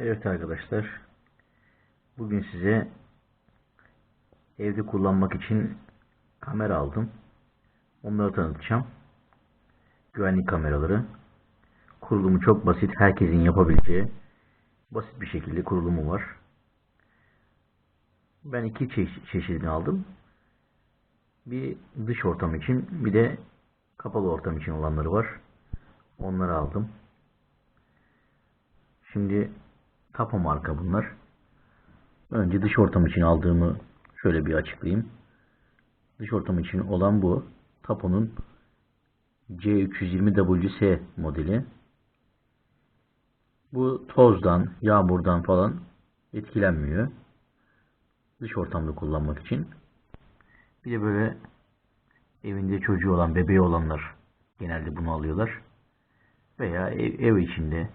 Evet arkadaşlar. Bugün size evde kullanmak için kamera aldım. Onları tanıtacağım. Güvenlik kameraları. Kurulumu çok basit. Herkesin yapabileceği basit bir şekilde kurulumu var. Ben iki çe- çeşidini aldım. Bir dış ortam için bir de kapalı ortam için olanları var. Onları aldım. Şimdi Tapo marka bunlar. Önce dış ortam için aldığımı şöyle bir açıklayayım. Dış ortam için olan bu. Tapo'nun C320WC modeli. Bu tozdan, yağmurdan falan etkilenmiyor. Dış ortamda kullanmak için. Bir de böyle evinde çocuğu olan, bebeği olanlar genelde bunu alıyorlar. Veya ev, ev içinde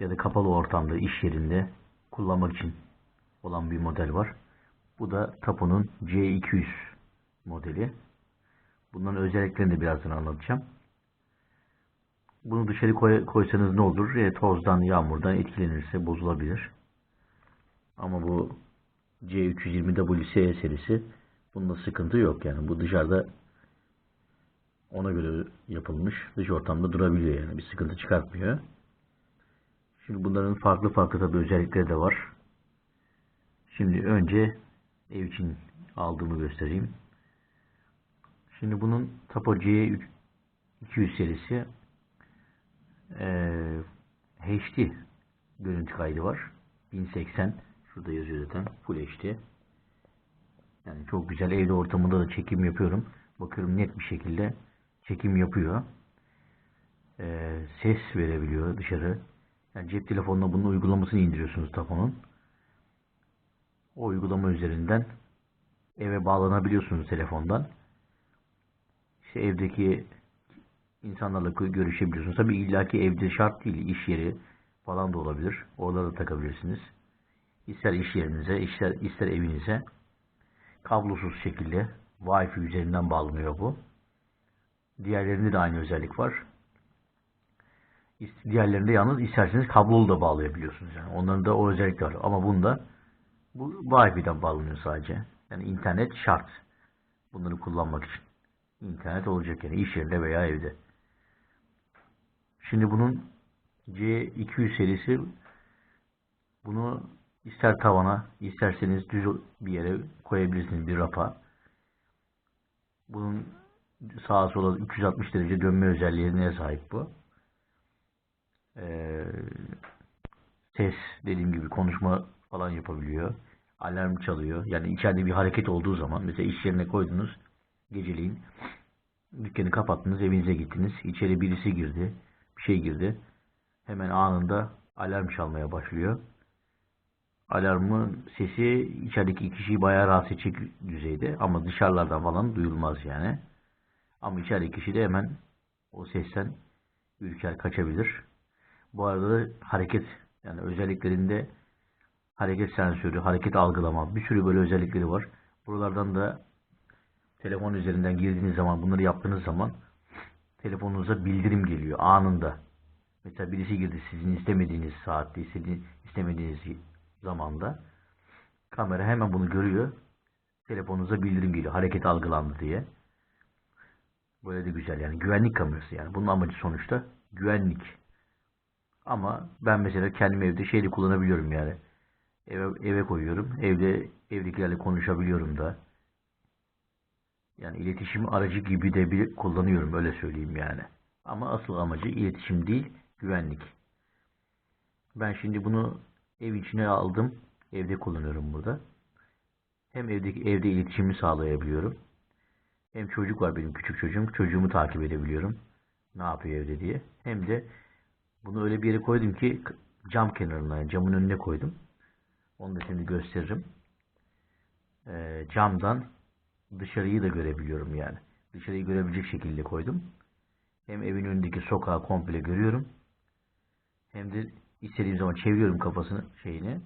ya da kapalı ortamda, iş yerinde kullanmak için olan bir model var. Bu da Tapo'nun C200 modeli. Bunların özelliklerini de birazdan anlatacağım. Bunu dışarı koy, koysanız ne olur? E, tozdan, yağmurdan etkilenirse bozulabilir. Ama bu C320WC serisi bunda sıkıntı yok yani. Bu dışarıda ona göre yapılmış. Dış ortamda durabiliyor yani. Bir sıkıntı çıkartmıyor. Şimdi bunların farklı farklı tabi özellikleri de var. Şimdi önce ev için aldığımı göstereyim. Şimdi bunun Tapo C200 serisi e, HD görüntü kaydı var. 1080 şurada yazıyor zaten Full HD. Yani çok güzel evde ortamında da çekim yapıyorum. Bakıyorum net bir şekilde çekim yapıyor. E, ses verebiliyor dışarı. Yani cep telefonuna bunun uygulamasını indiriyorsunuz Tapo'nun. O uygulama üzerinden eve bağlanabiliyorsunuz telefondan. İşte evdeki insanlarla görüşebiliyorsunuz. Tabi illaki evde şart değil, iş yeri falan da olabilir. Orada da takabilirsiniz. İster iş yerinize, ister, ister evinize kablosuz şekilde Wi-Fi üzerinden bağlanıyor bu. Diğerlerinde de aynı özellik var. Diğerlerinde yalnız isterseniz kablolu da bağlayabiliyorsunuz. Yani onların da o özellik var. Ama bunda bu Wi-Fi'den bağlanıyor sadece. Yani internet şart. Bunları kullanmak için. İnternet olacak yani iş yerinde veya evde. Şimdi bunun C200 serisi bunu ister tavana isterseniz düz bir yere koyabilirsiniz bir rafa. Bunun sağa sola 360 derece dönme özelliğine sahip bu. Ee, ses dediğim gibi konuşma falan yapabiliyor. Alarm çalıyor. Yani içeride bir hareket olduğu zaman mesela iş yerine koydunuz geceliğin dükkanı kapattınız evinize gittiniz. İçeri birisi girdi. Bir şey girdi. Hemen anında alarm çalmaya başlıyor. Alarmın sesi içerideki kişiyi bayağı rahatsız edecek düzeyde ama dışarılardan falan duyulmaz yani. Ama içerideki kişi de hemen o sesten ürker kaçabilir. Bu arada da hareket yani özelliklerinde hareket sensörü, hareket algılama bir sürü böyle özellikleri var. Buralardan da telefon üzerinden girdiğiniz zaman bunları yaptığınız zaman telefonunuza bildirim geliyor anında. Mesela birisi girdi sizin istemediğiniz saatte, istemediğiniz zamanda kamera hemen bunu görüyor. Telefonunuza bildirim geliyor. Hareket algılandı diye. Böyle de güzel yani güvenlik kamerası yani. Bunun amacı sonuçta güvenlik. Ama ben mesela kendim evde şeyle kullanabiliyorum yani. Eve, eve koyuyorum. Evde evdekilerle konuşabiliyorum da. Yani iletişim aracı gibi de bir kullanıyorum öyle söyleyeyim yani. Ama asıl amacı iletişim değil, güvenlik. Ben şimdi bunu ev içine aldım. Evde kullanıyorum burada. Hem evdeki evde iletişimi sağlayabiliyorum. Hem çocuk var benim küçük çocuğum. Çocuğumu takip edebiliyorum. Ne yapıyor evde diye. Hem de bunu öyle bir yere koydum ki cam kenarına, camın önüne koydum. Onu da şimdi gösteririm. Ee, camdan dışarıyı da görebiliyorum yani. Dışarıyı görebilecek şekilde koydum. Hem evin önündeki sokağı komple görüyorum. Hem de istediğim zaman çeviriyorum kafasını şeyini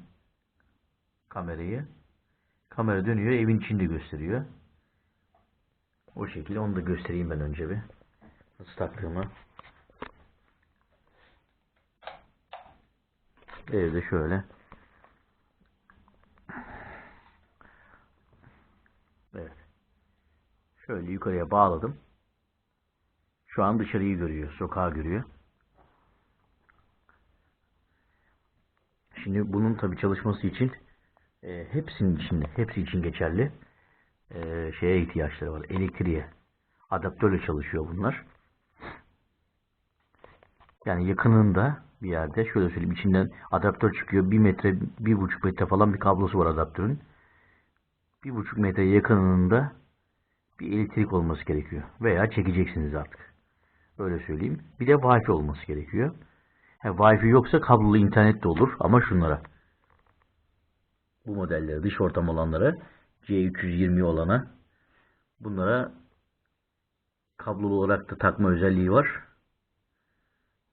kamerayı. Kamera dönüyor, evin içinde gösteriyor. O şekilde onu da göstereyim ben önce bir. Nasıl taktığımı. Evde şöyle. Evet. Şöyle yukarıya bağladım. Şu an dışarıyı görüyor, sokağı görüyor. Şimdi bunun tabi çalışması için e, hepsinin içinde, hepsi için geçerli e, şeye ihtiyaçları var. Elektriğe. Adaptörle çalışıyor bunlar. Yani yakınında bir yerde şöyle söyleyeyim içinden adaptör çıkıyor. Bir metre, bir buçuk metre falan bir kablosu var adaptörün. Bir buçuk metre yakınında bir elektrik olması gerekiyor. Veya çekeceksiniz artık. Öyle söyleyeyim. Bir de Wi-Fi olması gerekiyor. Ha, Wi-Fi yoksa kablolu internet de olur ama şunlara. Bu modellere, dış ortam olanlara, C320 olana bunlara kablolu olarak da takma özelliği var.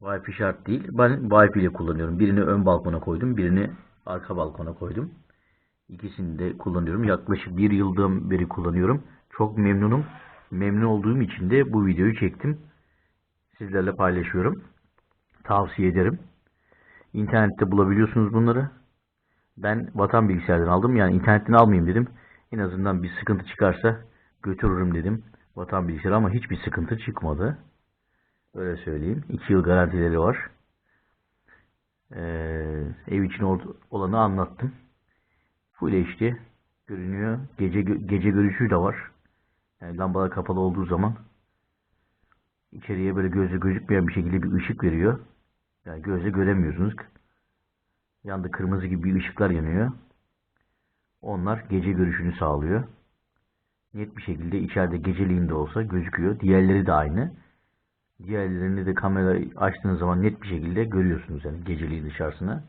Wi-Fi şart değil. Ben Wi-Fi ile kullanıyorum. Birini ön balkona koydum, birini arka balkona koydum. İkisini de kullanıyorum. Yaklaşık bir yıldan beri kullanıyorum. Çok memnunum. Memnun olduğum için de bu videoyu çektim. Sizlerle paylaşıyorum. Tavsiye ederim. İnternette bulabiliyorsunuz bunları. Ben vatan bilgisayardan aldım. Yani internetten almayayım dedim. En azından bir sıkıntı çıkarsa götürürüm dedim. Vatan bilgisayarı ama hiçbir sıkıntı çıkmadı. Öyle söyleyeyim. 2 yıl garantileri var. Ee, ev için ol- olanı anlattım. Full HD görünüyor. Gece gece görüşü de var. Yani lambalar kapalı olduğu zaman içeriye böyle gözle gözükmeyen bir şekilde bir ışık veriyor. Yani gözle göremiyorsunuz. Yanda kırmızı gibi bir ışıklar yanıyor. Onlar gece görüşünü sağlıyor. Net bir şekilde içeride geceliğinde olsa gözüküyor. Diğerleri de aynı. Diğerlerini de kamera açtığınız zaman net bir şekilde görüyorsunuz yani geceliğin dışarısına.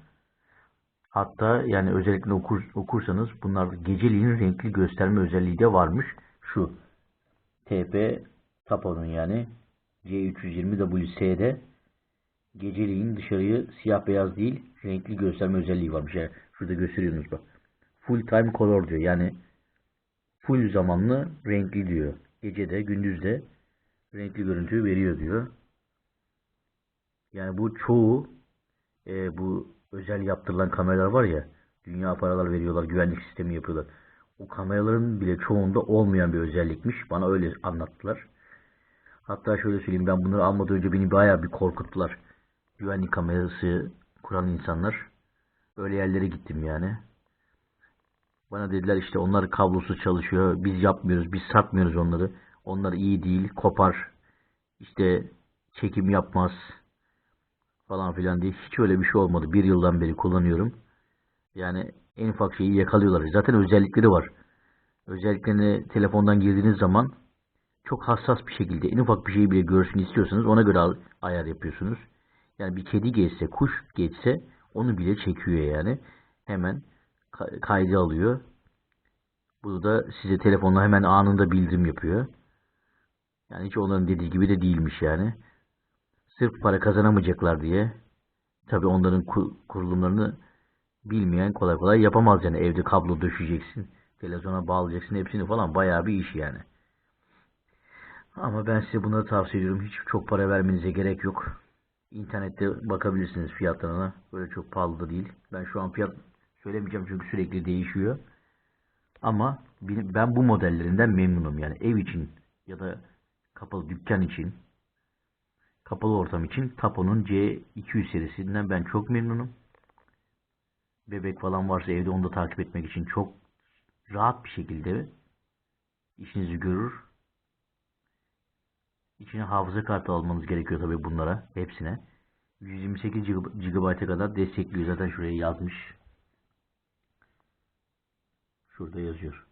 Hatta yani özellikle okur, okursanız bunlar geceliğin renkli gösterme özelliği de varmış. Şu TP Tapo'nun yani C320WS'de geceliğin dışarıyı siyah beyaz değil renkli gösterme özelliği varmış. Yani şurada gösteriyorsunuz bak. Full time color diyor. Yani full zamanlı renkli diyor. Gece de gündüz de renkli görüntü veriyor diyor. Yani bu çoğu e, bu özel yaptırılan kameralar var ya dünya paralar veriyorlar güvenlik sistemi yapıyorlar. O kameraların bile çoğunda olmayan bir özellikmiş. Bana öyle anlattılar. Hatta şöyle söyleyeyim ben bunları almadan önce beni bayağı bir korkuttular. Güvenlik kamerası kuran insanlar. Öyle yerlere gittim yani. Bana dediler işte onlar kablosuz çalışıyor. Biz yapmıyoruz. Biz satmıyoruz onları. Onlar iyi değil. Kopar. İşte çekim yapmaz. Falan filan diye. Hiç öyle bir şey olmadı. Bir yıldan beri kullanıyorum. Yani en ufak şeyi yakalıyorlar. Zaten özellikleri var. Özelliklerini telefondan girdiğiniz zaman çok hassas bir şekilde en ufak bir şeyi bile görsün istiyorsanız ona göre ayar yapıyorsunuz. Yani bir kedi geçse, kuş geçse onu bile çekiyor yani. Hemen ka- kaydı alıyor. Bu da size telefonla hemen anında bildirim yapıyor. Yani hiç onların dediği gibi de değilmiş yani. Sırf para kazanamayacaklar diye. Tabi onların ku- kurulumlarını bilmeyen kolay kolay yapamaz yani. Evde kablo döşeyeceksin. Televizyona bağlayacaksın hepsini falan. Bayağı bir iş yani. Ama ben size bunları tavsiye ediyorum. Hiç çok para vermenize gerek yok. İnternette bakabilirsiniz fiyatlarına. Böyle çok pahalı da değil. Ben şu an fiyat söylemeyeceğim çünkü sürekli değişiyor. Ama ben bu modellerinden memnunum. Yani ev için ya da kapalı dükkan için, kapalı ortam için Tapo'nun C200 serisinden ben çok memnunum. Bebek falan varsa evde onu da takip etmek için çok rahat bir şekilde işinizi görür. İçine hafıza kartı almanız gerekiyor tabii bunlara. Hepsine. 128 GB'a kadar destekliyor. Zaten şuraya yazmış. Şurada yazıyor.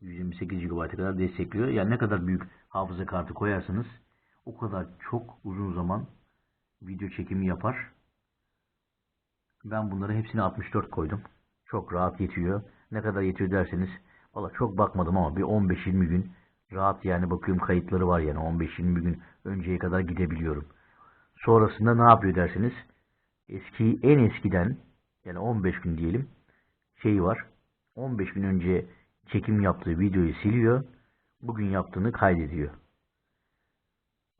128 GB'a kadar destekliyor. Yani ne kadar büyük hafıza kartı koyarsanız o kadar çok uzun zaman video çekimi yapar. Ben bunları hepsini 64 koydum. Çok rahat yetiyor. Ne kadar yetiyor derseniz valla çok bakmadım ama bir 15-20 gün rahat yani bakıyorum kayıtları var yani 15-20 gün önceye kadar gidebiliyorum. Sonrasında ne yapıyor derseniz eski en eskiden yani 15 gün diyelim şeyi var. 15 gün önce çekim yaptığı videoyu siliyor. Bugün yaptığını kaydediyor.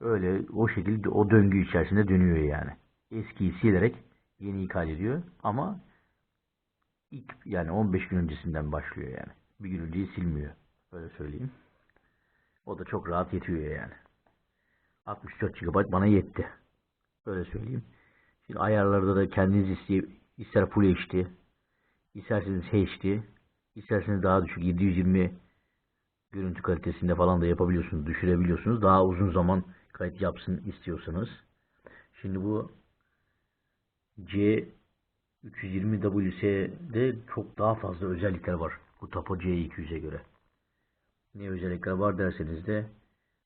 Öyle o şekilde o döngü içerisinde dönüyor yani. Eskiyi silerek Yeni kaydediyor ama ilk yani 15 gün öncesinden başlıyor yani. Bir gün önceyi silmiyor. Öyle söyleyeyim. O da çok rahat yetiyor yani. 64 GB bana yetti. Öyle söyleyeyim. Şimdi ayarlarda da kendiniz isteyip ister Full HD, isterseniz HD, isterseniz daha düşük 720 görüntü kalitesinde falan da yapabiliyorsunuz, düşürebiliyorsunuz. Daha uzun zaman kayıt yapsın istiyorsanız. Şimdi bu C 320WS'de çok daha fazla özellikler var. Bu Tapo C200'e göre. Ne özellikler var derseniz de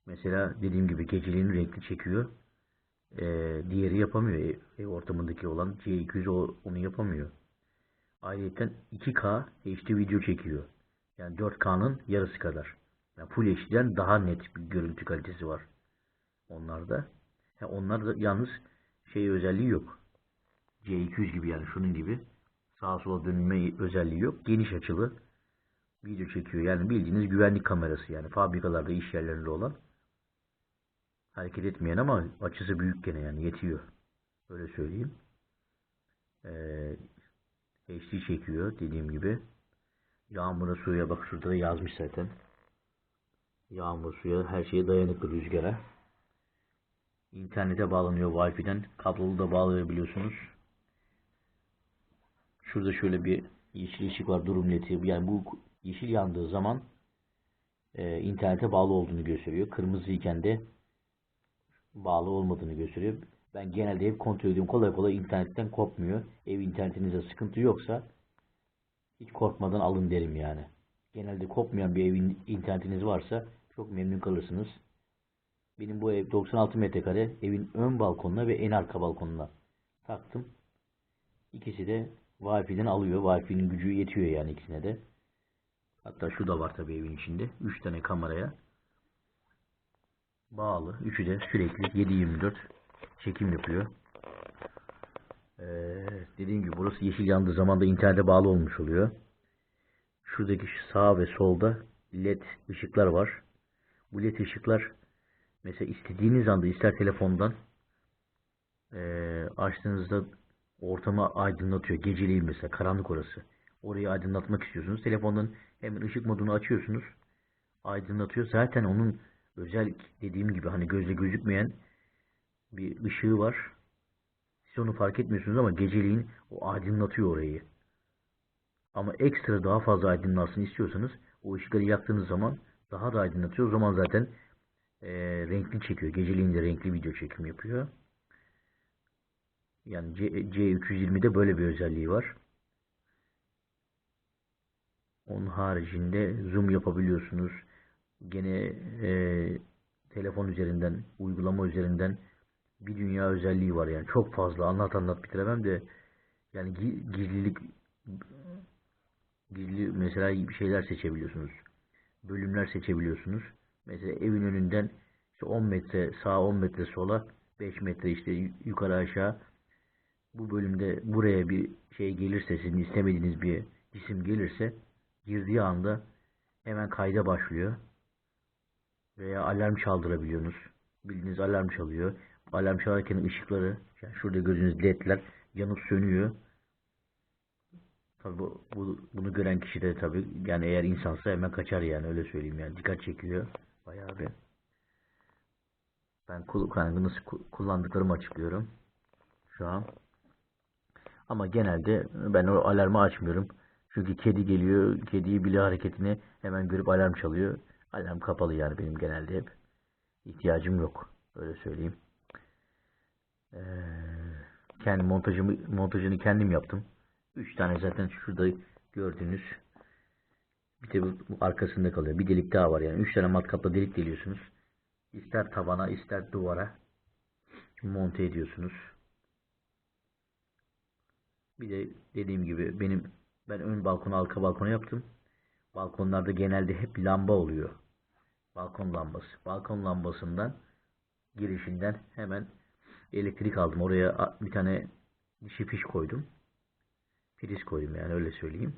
mesela dediğim gibi geceliğin renkli çekiyor. Ee, diğeri yapamıyor. Ev, ev ortamındaki olan C200 o, onu yapamıyor. Ayrıca 2K HD video çekiyor. Yani 4K'nın yarısı kadar. Yani Full HD'den daha net bir görüntü kalitesi var. Onlarda. Yani onlar da yalnız şey özelliği yok. C200 gibi yani şunun gibi sağa sola dönme özelliği yok. Geniş açılı video çekiyor. Yani bildiğiniz güvenlik kamerası yani fabrikalarda iş yerlerinde olan hareket etmeyen ama açısı büyük gene yani yetiyor. Öyle söyleyeyim. Ee, HD çekiyor dediğim gibi. Yağmura suya bak şurada da yazmış zaten. Yağmur suya her şeye dayanıklı rüzgara. İnternete bağlanıyor Wi-Fi'den. Kablolu da bağlayabiliyorsunuz. Şurada şöyle bir yeşil ışık var durum neti. Yani bu yeşil yandığı zaman e, internete bağlı olduğunu gösteriyor. Kırmızı iken de bağlı olmadığını gösteriyor. Ben genelde hep kontrol ediyorum. Kolay kolay internetten kopmuyor. Ev internetinizde sıkıntı yoksa hiç korkmadan alın derim yani. Genelde kopmayan bir evin internetiniz varsa çok memnun kalırsınız. Benim bu ev 96 metrekare evin ön balkonuna ve en arka balkonuna taktım. İkisi de Wi-Fi'den alıyor. Wi-Fi'nin gücü yetiyor yani ikisine de. Hatta şu da var tabii evin içinde. 3 tane kameraya bağlı. Üçü de sürekli 7-24 çekim yapıyor. Ee, dediğim gibi burası yeşil yandığı zaman da internete bağlı olmuş oluyor. Şuradaki sağ ve solda led ışıklar var. Bu led ışıklar mesela istediğiniz anda ister telefondan e, açtığınızda ortamı aydınlatıyor. Geceleyin mesela karanlık orası. Orayı aydınlatmak istiyorsunuz. Telefondan hemen ışık modunu açıyorsunuz. Aydınlatıyor. Zaten onun özel dediğim gibi hani gözle gözükmeyen bir ışığı var. Siz onu fark etmiyorsunuz ama geceliğin o aydınlatıyor orayı. Ama ekstra daha fazla aydınlatsın istiyorsanız o ışıkları yaktığınız zaman daha da aydınlatıyor. O zaman zaten e, renkli çekiyor. Geceliğin de renkli video çekim yapıyor. Yani C, C320'de böyle bir özelliği var. Onun haricinde zoom yapabiliyorsunuz. Gene e, telefon üzerinden, uygulama üzerinden bir dünya özelliği var yani. Çok fazla anlat anlat bitiremem de yani gizlilik gizli mesela bir şeyler seçebiliyorsunuz. Bölümler seçebiliyorsunuz. Mesela evin önünden işte 10 metre sağa 10 metre sola 5 metre işte yukarı aşağı bu bölümde buraya bir şey gelirse sizin istemediğiniz bir cisim gelirse girdiği anda hemen kayda başlıyor. Veya alarm çaldırabiliyorsunuz. Bildiğiniz alarm çalıyor. Alarm çalarken ışıkları yani şurada gözünüz ledler yanıp sönüyor. Tabi bu, bu, bunu gören kişi de tabi yani eğer insansa hemen kaçar yani öyle söyleyeyim yani dikkat çekiyor bayağı bir. Ben yani nasıl kullandıklarımı açıklıyorum şu an. Ama genelde ben o alarmı açmıyorum. Çünkü kedi geliyor, kediyi bile hareketini hemen görüp alarm çalıyor. Alarm kapalı yani benim genelde hep. ihtiyacım yok. Öyle söyleyeyim. Ee, kendi montajımı, montajını kendim yaptım. 3 tane zaten şurada gördüğünüz bir de arkasında kalıyor. Bir delik daha var yani. 3 tane matkapla delik deliyorsunuz. İster tavana ister duvara monte ediyorsunuz. Bir de dediğim gibi benim ben ön balkonu arka balkona yaptım. Balkonlarda genelde hep lamba oluyor. Balkon lambası. Balkon lambasından girişinden hemen elektrik aldım. Oraya bir tane dişi fiş koydum. Priz koydum yani öyle söyleyeyim.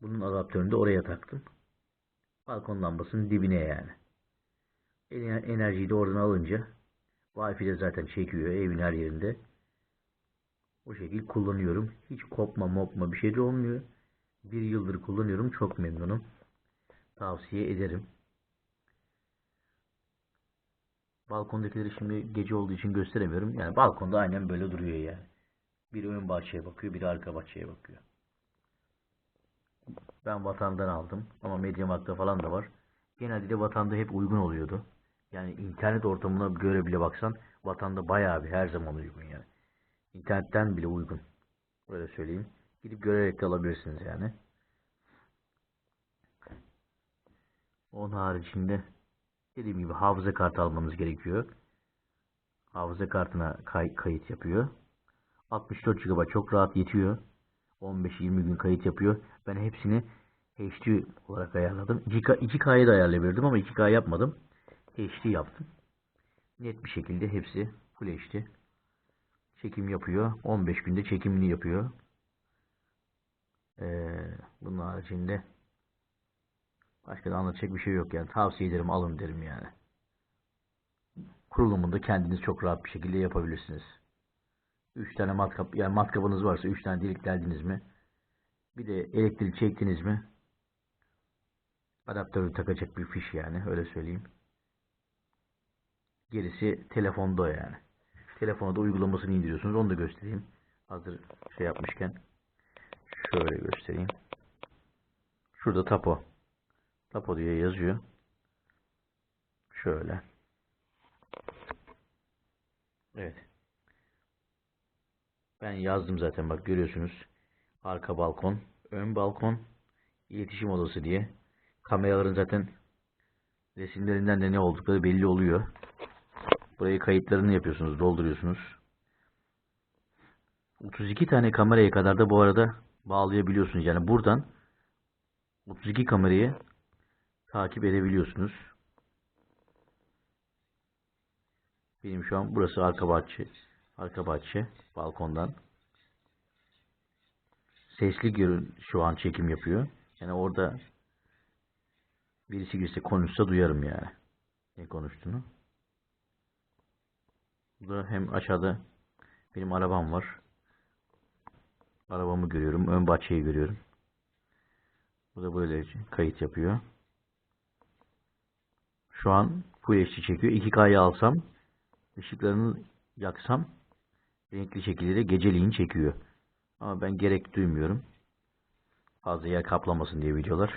Bunun adaptörünü de oraya taktım. Balkon lambasının dibine yani. Enerjiyi de oradan alınca Wi-Fi de zaten çekiyor evin her yerinde. O şekilde kullanıyorum. Hiç kopma mopma bir şey de olmuyor. Bir yıldır kullanıyorum. Çok memnunum. Tavsiye ederim. Balkondakileri şimdi gece olduğu için gösteremiyorum. Yani balkonda aynen böyle duruyor yani. Biri ön bahçeye bakıyor, biri arka bahçeye bakıyor. Ben vatandan aldım ama Mediamarkt'ta falan da var. Genelde de vatanda hep uygun oluyordu. Yani internet ortamına göre bile baksan vatanda bayağı bir her zaman uygun yani. İnternetten bile uygun. Böyle söyleyeyim. Gidip görerek de alabilirsiniz yani. Onun haricinde dediğim gibi hafıza kartı almanız gerekiyor. Hafıza kartına kay- kayıt yapıyor. 64 GB çok rahat yetiyor. 15-20 gün kayıt yapıyor. Ben hepsini HD olarak ayarladım. 2K, 2K'ya da ayarlayabilirdim ama 2K yapmadım. HD yaptım. Net bir şekilde hepsi Full HD. Çekim yapıyor. 15 günde çekimini yapıyor. Ee, bunun haricinde başka da anlatacak bir şey yok yani. Tavsiye ederim alın derim yani. Kurulumunu da kendiniz çok rahat bir şekilde yapabilirsiniz. 3 tane matkap yani matkabınız varsa 3 tane delik deldiniz mi? Bir de elektrik çektiniz mi? Adaptörü takacak bir fiş yani öyle söyleyeyim. Gerisi telefonda yani. Telefona da uygulamasını indiriyorsunuz. Onu da göstereyim. Hazır şey yapmışken. Şöyle göstereyim. Şurada Tapo. Tapo diye yazıyor. Şöyle. Evet. Ben yazdım zaten bak görüyorsunuz. Arka balkon, ön balkon, iletişim odası diye. Kameraların zaten resimlerinden de ne oldukları belli oluyor. Burayı kayıtlarını yapıyorsunuz, dolduruyorsunuz. 32 tane kameraya kadar da bu arada bağlayabiliyorsunuz. Yani buradan 32 kamerayı takip edebiliyorsunuz. Benim şu an burası arka bahçe. Arka bahçe balkondan. Sesli görün şu an çekim yapıyor. Yani orada birisi girse konuşsa duyarım yani. Ne konuştuğunu. Burada hem aşağıda benim arabam var. Arabamı görüyorum. Ön bahçeyi görüyorum. Bu da böyle kayıt yapıyor. Şu an Full HD çekiyor. 2K'yı alsam ışıklarını yaksam renkli şekilde geceliğin çekiyor. Ama ben gerek duymuyorum. Fazla yer kaplamasın diye videolar.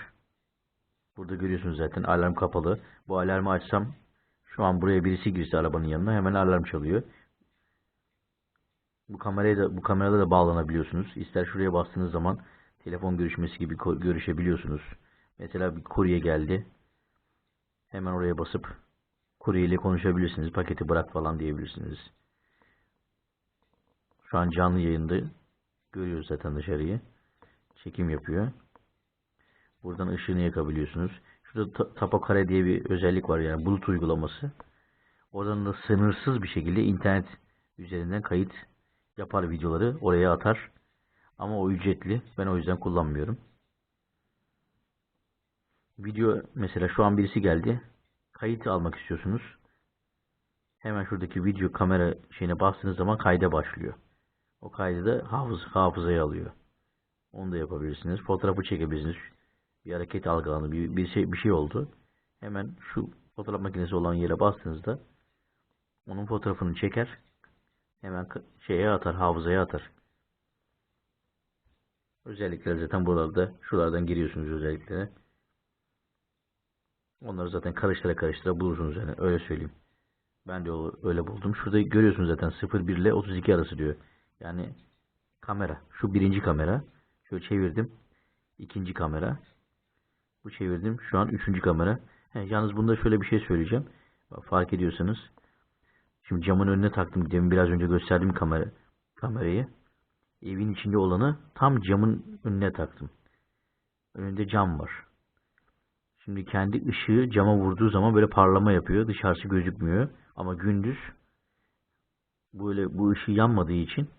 Burada görüyorsunuz zaten alarm kapalı. Bu alarmı açsam şu an buraya birisi girse arabanın yanına hemen alarm çalıyor. Bu kameraya da bu kamerada da bağlanabiliyorsunuz. İster şuraya bastığınız zaman telefon görüşmesi gibi görüşebiliyorsunuz. Mesela bir kurye geldi. Hemen oraya basıp kurye ile konuşabilirsiniz. Paketi bırak falan diyebilirsiniz. Şu an canlı yayında görüyoruz zaten dışarıyı. Çekim yapıyor. Buradan ışığını yakabiliyorsunuz. Şurada Tapakare diye bir özellik var yani bulut uygulaması. Oradan da sınırsız bir şekilde internet üzerinden kayıt yapar videoları oraya atar. Ama o ücretli. Ben o yüzden kullanmıyorum. Video mesela şu an birisi geldi. Kayıt almak istiyorsunuz. Hemen şuradaki video kamera şeyine bastığınız zaman kayda başlıyor. O kaydı da hafız, hafızaya alıyor. Onu da yapabilirsiniz. Fotoğrafı çekebilirsiniz. Bir hareket algılandı. Bir, bir şey bir şey oldu. Hemen şu fotoğraf makinesi olan yere bastığınızda onun fotoğrafını çeker. Hemen şeye atar, hafızaya atar. Özellikler zaten buralarda, şuralardan giriyorsunuz özelliklere. Onları zaten karıştıra karıştıra bulursunuz yani öyle söyleyeyim. Ben de öyle buldum. Şurada görüyorsunuz zaten 01 ile 32 arası diyor. Yani kamera. Şu birinci kamera. Şöyle çevirdim. İkinci kamera. Bu çevirdim. Şu an üçüncü kamera. He, yalnız bunda şöyle bir şey söyleyeceğim. Fark ediyorsanız. Şimdi camın önüne taktım. Demin biraz önce gösterdiğim kamera, kamerayı. Evin içinde olanı tam camın önüne taktım. Önünde cam var. Şimdi kendi ışığı cama vurduğu zaman böyle parlama yapıyor. Dışarısı gözükmüyor. Ama gündüz böyle bu ışığı yanmadığı için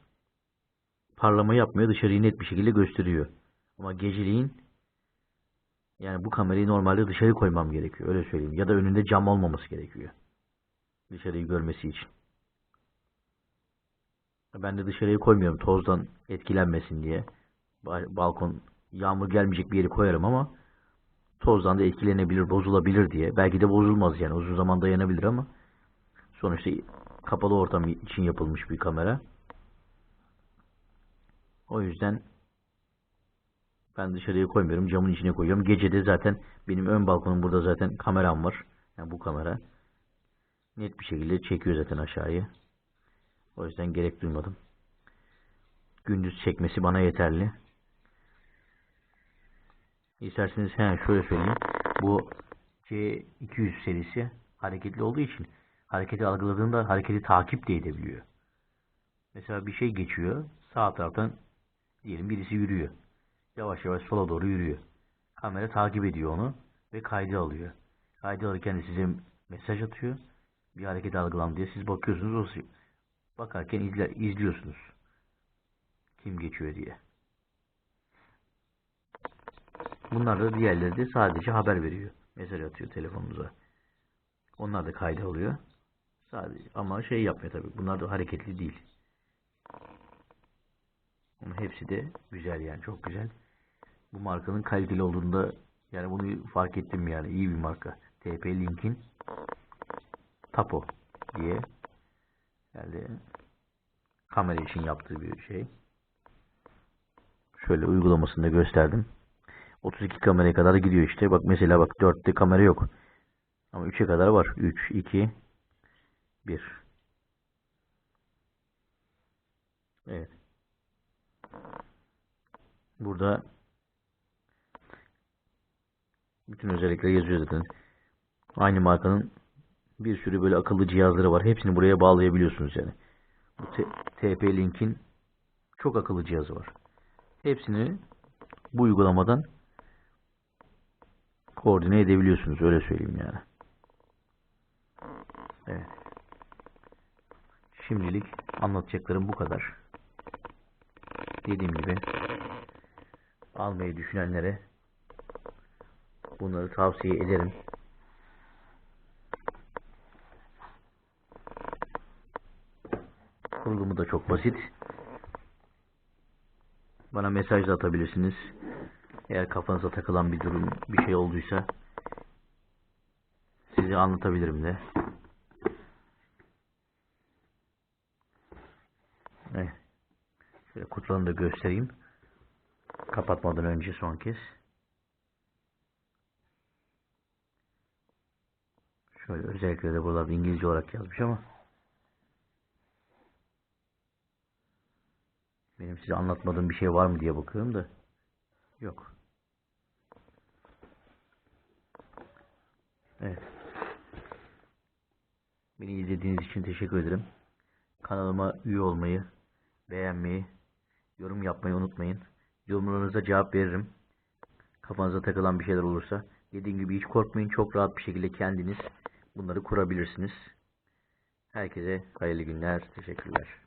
parlama yapmıyor. Dışarıyı net bir şekilde gösteriyor. Ama geceliğin yani bu kamerayı normalde dışarı koymam gerekiyor. Öyle söyleyeyim. Ya da önünde cam olmaması gerekiyor. Dışarıyı görmesi için. Ben de dışarıya koymuyorum tozdan etkilenmesin diye. Ba- Balkon yağmur gelmeyecek bir yere koyarım ama tozdan da etkilenebilir, bozulabilir diye. Belki de bozulmaz yani uzun zaman dayanabilir ama sonuçta kapalı ortam için yapılmış bir kamera. O yüzden ben dışarıya koymuyorum. Camın içine koyuyorum. Gecede zaten benim ön balkonum burada zaten kameram var. Yani bu kamera. Net bir şekilde çekiyor zaten aşağıyı. O yüzden gerek duymadım. Gündüz çekmesi bana yeterli. İsterseniz hemen şöyle söyleyeyim. Bu C200 serisi hareketli olduğu için hareketi algıladığında hareketi takip de edebiliyor. Mesela bir şey geçiyor. Sağ taraftan diyelim birisi yürüyor. Yavaş yavaş sola doğru yürüyor. Kamera takip ediyor onu ve kaydı alıyor. Kaydı alırken de size mesaj atıyor. Bir hareket algılandı diye siz bakıyorsunuz. Bakarken izle, izliyorsunuz. Kim geçiyor diye. Bunlar da diğerleri de sadece haber veriyor. Mesaj atıyor telefonunuza. Onlar da kayda alıyor. Sadece ama şey yapmıyor tabii. Bunlar da hareketli değil. Ama hepsi de güzel yani çok güzel. Bu markanın kaliteli olduğunda yani bunu fark ettim yani iyi bir marka. TP Link'in Tapo diye yani kamera için yaptığı bir şey. Şöyle uygulamasını da gösterdim. 32 kameraya kadar gidiyor işte. Bak mesela bak 4'te kamera yok. Ama 3'e kadar var. 3, 2, 1. Evet. Burada bütün özellikler yazıyor zaten. Aynı markanın bir sürü böyle akıllı cihazları var. Hepsini buraya bağlayabiliyorsunuz yani. Bu TP-Link'in çok akıllı cihazı var. Hepsini bu uygulamadan koordine edebiliyorsunuz. Öyle söyleyeyim yani. Evet. Şimdilik anlatacaklarım bu kadar. Dediğim gibi almayı düşünenlere bunları tavsiye ederim. Kurulumu da çok basit. Bana mesaj da atabilirsiniz. Eğer kafanıza takılan bir durum, bir şey olduysa size anlatabilirim de. Evet. Şöyle kutularını da göstereyim. Kapatmadan önce son kez. Şöyle özellikle de buralarda İngilizce olarak yazmış ama benim size anlatmadığım bir şey var mı diye bakıyorum da yok. Evet. Beni izlediğiniz için teşekkür ederim. Kanalıma üye olmayı, beğenmeyi, yorum yapmayı unutmayın. Yorumlarınıza cevap veririm. Kafanıza takılan bir şeyler olursa. Dediğim gibi hiç korkmayın. Çok rahat bir şekilde kendiniz bunları kurabilirsiniz. Herkese hayırlı günler. Teşekkürler.